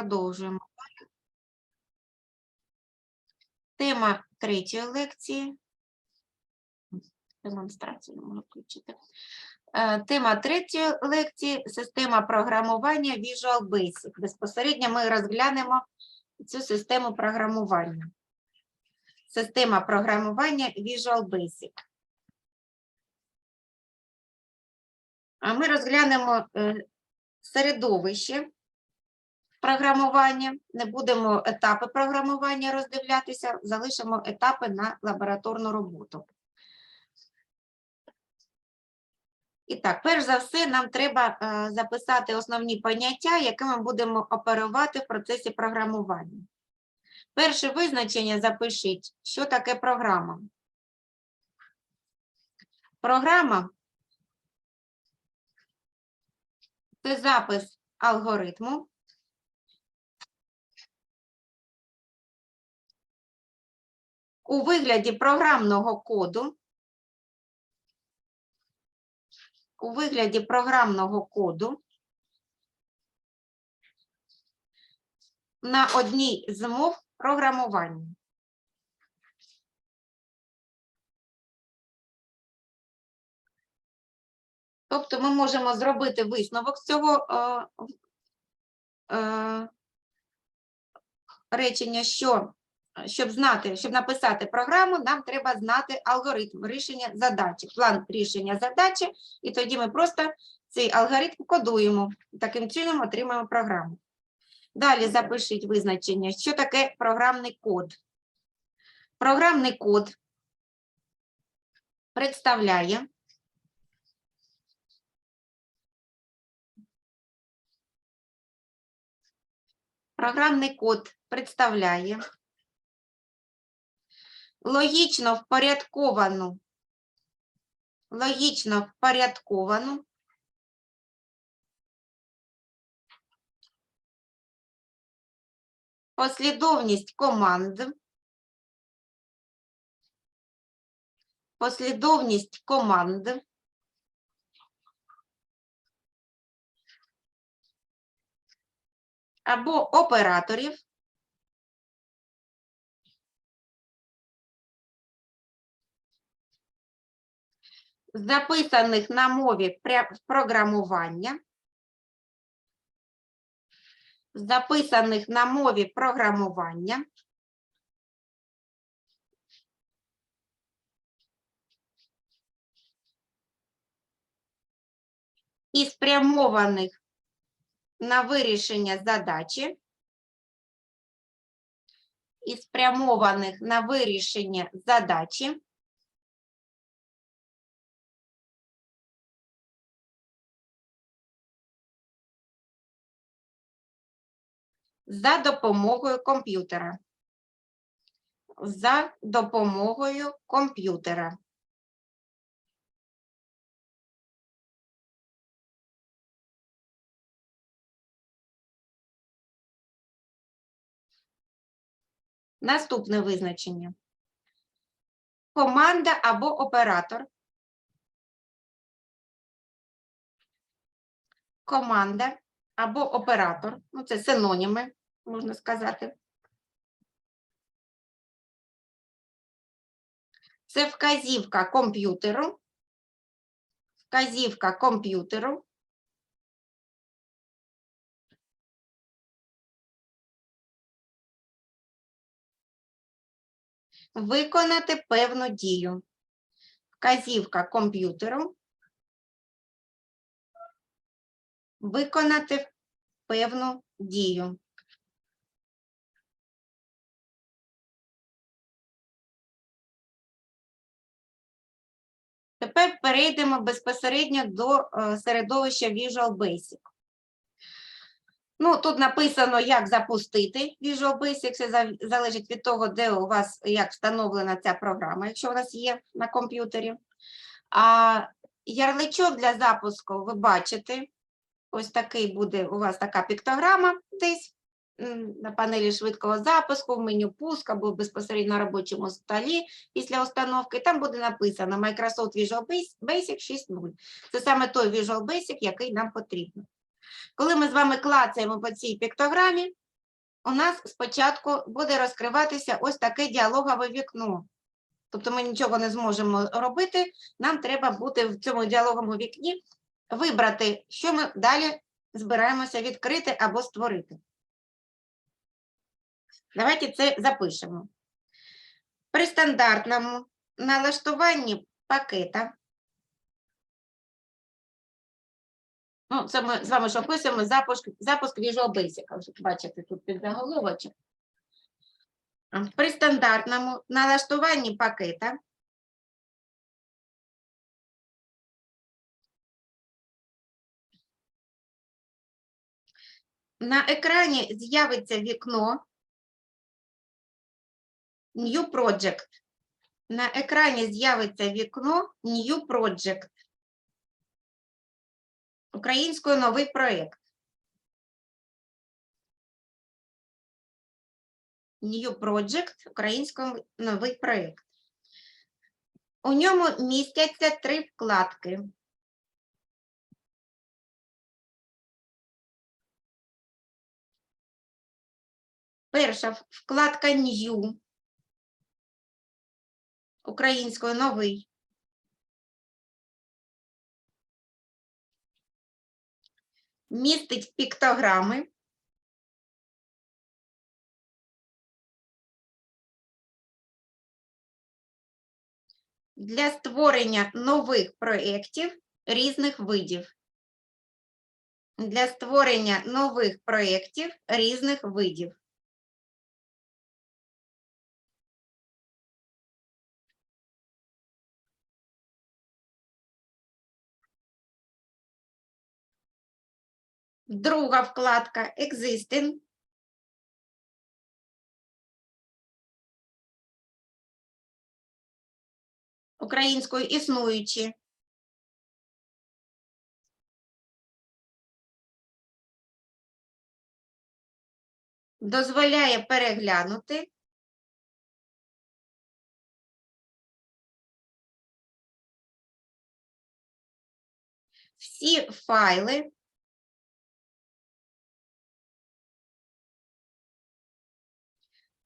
Продовжуємо. Тема третьої лекції. Демонстрацію не можу включити. Е, Тема третьої лекції система програмування Visual Basic. Безпосередньо ми розглянемо цю систему програмування. Система програмування Visual Basic. А ми розглянемо е, середовище програмування. Не будемо етапи програмування роздивлятися, залишимо етапи на лабораторну роботу. І так, перш за все, нам треба е, записати основні поняття, якими будемо оперувати в процесі програмування. Перше визначення запишіть, що таке програма. Програма це запис алгоритму. У вигляді програмного коду. У вигляді програмного коду на одній з мов програмування. Тобто ми можемо зробити висновок з цього е, е, речення, що щоб знати, щоб написати програму, нам треба знати алгоритм рішення задачі, план рішення задачі, і тоді ми просто цей алгоритм кодуємо. Таким чином отримаємо програму. Далі запишіть визначення, що таке програмний код. Програмний код представляє Програмний код представляє логічно впорядковану, логічно впорядковану послідовність команд, послідовність команд, або операторів, записаних на мові програмування, записаних на мові програмування, і спрямованих на вирішення задачі, і спрямованих на вирішення задачі, за допомогою комп'ютера. За допомогою комп'ютера. Наступне визначення. Команда або оператор. Команда або оператор, ну це синоніми, можна сказати. Це вказівка комп'ютеру. Вказівка комп'ютеру. Виконати певну дію. Вказівка комп'ютеру. Виконати певну дію. Тепер перейдемо безпосередньо до е, середовища Visual Basic. Ну, тут написано, як запустити Visual Basic, це залежить від того, де у вас як встановлена ця програма, якщо у вас є на комп'ютері. А ярличок для запуску ви бачите. Ось такий буде у вас така піктограма десь на панелі швидкого запуску, в меню пуск або безпосередньо на робочому столі після установки. Там буде написано Microsoft Visual Basic 6.0. Це саме той Visual Basic, який нам потрібен. Коли ми з вами клацаємо по цій піктограмі, у нас спочатку буде розкриватися ось таке діалогове вікно. Тобто ми нічого не зможемо робити. Нам треба бути в цьому діалоговому вікні, вибрати, що ми далі збираємося відкрити або створити. Давайте це запишемо. При стандартному налаштуванні пакета. Ну, це ми з вами ж описуємо запуск, запуск Visual Basic. Бачите, тут під заголовочок. При стандартному налаштуванні пакета на екрані з'явиться вікно New Project. На екрані з'явиться вікно New Project. Українською новий проєкт. New Project, українською новий проєкт. У ньому містяться три вкладки. Перша вкладка New. Українською новий. Містить піктограми. Для створення нових проєктів різних видів. Для створення нових проєктів різних видів. Друга вкладка Existing. Українською існуючі. Дозволяє переглянути всі файли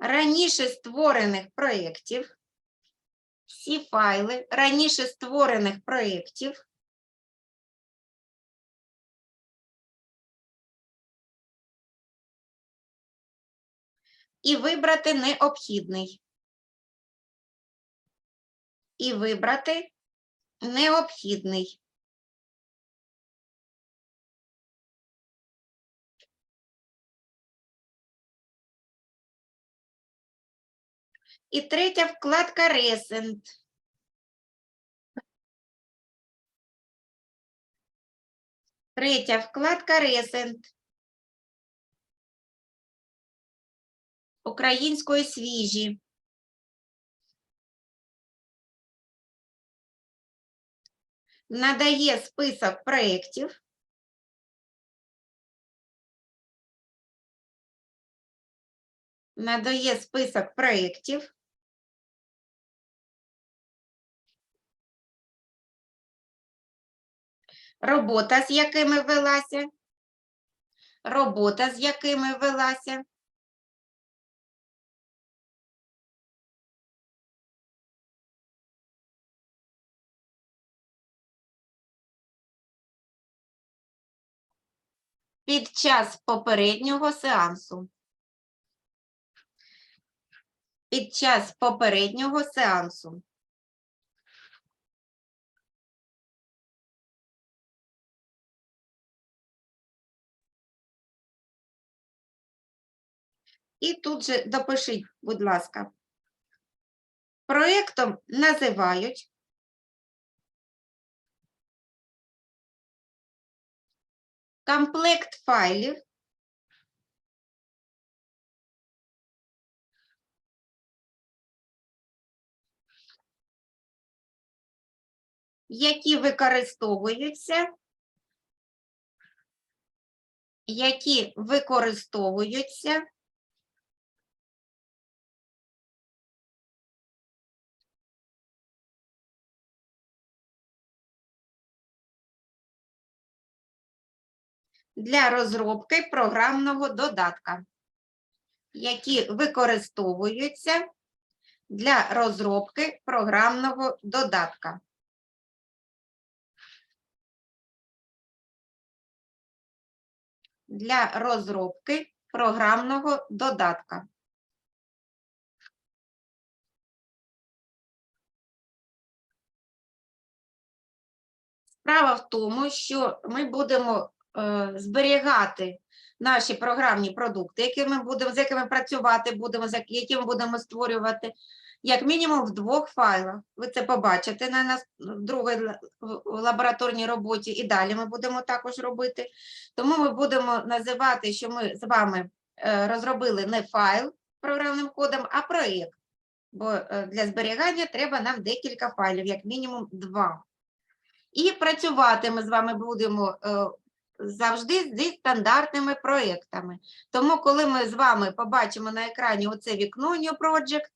раніше створених проєктів, всі файли раніше створених проєктів і вибрати необхідний. І вибрати необхідний. І третя вкладка Recent. Третя вкладка Recent. Української свіжі. Надає список проєктів. Надає список проєктів. Робота, з якими велася. Робота, з якими велася. Під час попереднього сеансу. Під час попереднього сеансу. І тут же допишіть, будь ласка. Проєктом називають комплект файлів, які використовуються, які використовуються для розробки програмного додатка. які використовуються для розробки програмного додатка. Для розробки програмного додатка. Справа в тому, що ми будемо е, зберігати наші програмні продукти, які ми будемо, з якими працювати будемо, з як- які ми будемо створювати, як мінімум в двох файлах. Ви це побачите на нас в другій лабораторній роботі, і далі ми будемо також робити. Тому ми будемо називати, що ми з вами е, розробили не файл програмним кодом, а проєкт. Бо е, для зберігання треба нам декілька файлів, як мінімум два. І працювати ми з вами будемо е, завжди зі стандартними проєктами. Тому, коли ми з вами побачимо на екрані оце вікно New Project,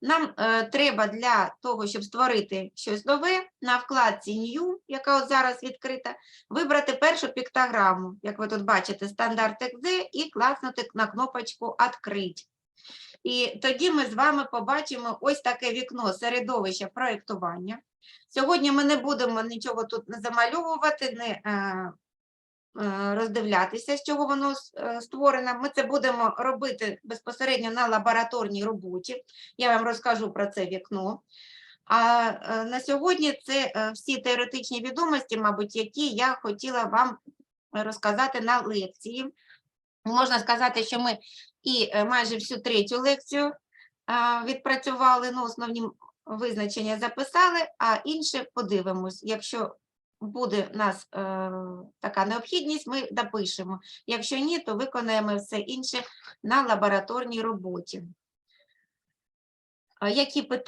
нам е, треба для того, щоб створити щось нове, на вкладці New, яка от зараз відкрита, вибрати першу піктограму, як ви тут бачите, стандарт .exe, і класнути на кнопочку «Открить». І тоді ми з вами побачимо ось таке вікно середовища проєктування. Сьогодні ми не будемо нічого тут не замальовувати, не е, роздивлятися, з чого воно е, створено. Ми це будемо робити безпосередньо на лабораторній роботі. Я вам розкажу про це вікно. А е, на сьогодні це е, всі теоретичні відомості, мабуть, які я хотіла вам розказати на лекції. Можна сказати, що ми і е, майже всю третю лекцію відпрацювали, ну, основні визначення записали, а інше подивимось. Якщо буде в нас е, така необхідність, ми допишемо. Якщо ні, то виконаємо все інше на лабораторній роботі. Які питання?